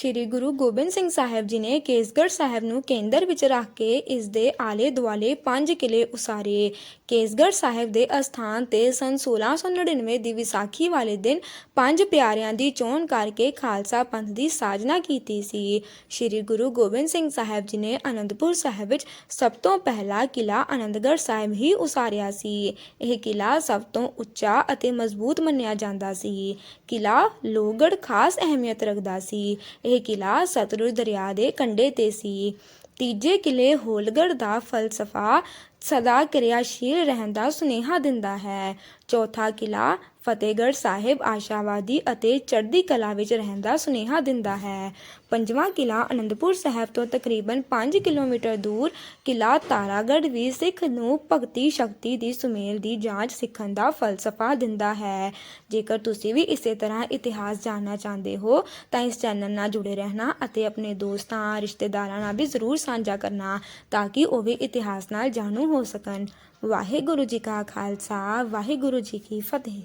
ਸ੍ਰੀ ਗੁਰੂ ਗੋਬਿੰਦ ਸਿੰਘ ਸਾਹਿਬ ਜੀ ਨੇ ਕੇਸਗੜ੍ਹ ਸਾਹਿਬ ਨੂੰ ਕੇਂਦਰ ਵਿੱਚ ਰੱਖ ਕੇ ਇਸ ਦੇ ਆਲੇ ਦੁਆਲੇ ਪੰਜ ਕਿਲੇ ਉਸਾਰੇ। ਕੇਸਗੜ੍ਹ ਸਾਹਿਬ ਦੇ ਅਸਥਾਨ ਤੇ ਸਨ 1699 ਦੀ ਵਿਸਾਖੀ ਵਾਲੇ ਦਿਨ ਪੰਜ ਪਿਆਰਿਆਂ ਦੀ ਚੋਣ ਕਰਕੇ ਖਾਲਸਾ ਪੰਥ ਦੀ ਸਾਜਨਾ ਕੀਤੀ ਸੀ। ਸ੍ਰੀ ਗੁਰੂ ਗੋਬਿੰਦ ਸਿੰਘ ਸਾਹਿਬ ਜੀ ਨੇ ਅਨੰਦਪੁਰ ਸਾਹਿਬ ਵਿੱਚ ਸਭ ਤੋਂ ਪਹਿਲਾ ਕਿਲਾ ਅਨੰਦਗੜ੍ਹ ਸਾਹਿਬ ਹੀ ਉਸਾਰਿਆ ਸੀ। ਇਹ ਕਿਲਾ ਸਭ ਤੋਂ ਉੱਚਾ ਅਤੇ ਮਜ਼ਬੂਤ ਮੰਨਿਆ ਜਾਂਦਾ ਸੀ। ਕਿਲਾ ਲੋਹਗੜ੍ਹ ਖਾਸ ਅਹਿਮੀਅਤ ਰੱਖਦਾ ਸੀ। ਇਹ ਕਿਲਾ ਸਤਲੁਜ ਦਰਿਆ ਦੇ ਕੰਢੇ ਤੇ ਸੀ। ਤੀਜੇ ਕਿਲੇ ਹੋਲਗੜ੍ਹ ਦਾ ਫਲਸਫਾ ਸਦਾ ਕਿਰਿਆਸ਼ੀਲ ਰਹਿਣ ਦਾ ਸੁਨੇਹਾ ਦਿੰਦਾ ਹੈ। ਚੌਥਾ ਕਿਲਾ ਫਤਿਹਗੜ੍ਹ ਸਾਹਿਬ ਆਸ਼ਾਵਾਦੀ ਅਤੇ ਚੜ੍ਹਦੀ ਕਲਾ ਵਿੱਚ ਰਹਿਣ ਦਾ ਸੁਨੇਹਾ ਦਿੰਦਾ ਹੈ। ਪੰਜਵਾਂ ਕਿਲਾ ਅਨੰਦਪੁਰ ਸਾਹਿਬ ਤੋਂ ਤਕਰੀਬਨ 5 ਕਿਲੋਮੀਟਰ ਦੂਰ, ਕਿਲਾ ਤਾਰਾਗੜ੍ਹ ਵੀ ਸਿੱਖ ਨੂੰ ਭਗਤੀ ਸ਼ਕਤੀ ਦੀ ਸੁਮੇਲ ਦੀ ਜਾਂਚ ਸਿੱਖਣ ਦਾ ਫਲਸਫਾ ਦਿੰਦਾ ਹੈ। ਜੇਕਰ ਤੁਸੀਂ ਵੀ ਇਸੇ ਤਰ੍ਹਾਂ ਇਤਿਹਾਸ ਜਾਣਨਾ ਚਾਹੁੰਦੇ ਹੋ, ਤਾਂ ਇਸ ਚੈਨਲ ਨਾਲ ਜੁੜੇ ਰਹਿਣਾ ਅਤੇ ਆਪਣੇ ਦੋਸਤਾਂ, ਰਿਸ਼ਤੇਦਾਰਾਂ ਨਾਲ ਵੀ ਜ਼ਰੂਰ ਸਾਂਝਾ ਕਰਨਾ ਤਾਂ ਕਿ ਉਹ ਵੀ ਇਤਿਹਾਸ ਨਾਲ ਜਾਣੂ ਹੋ ਸਕਣ। ਵਾਹਿਗੁਰੂ ਜੀ ਕਾ ਖਾਲਸਾ, ਵਾਹਿਗੁਰੂ ਜੀ ਕੀ ਫਤਿਹ।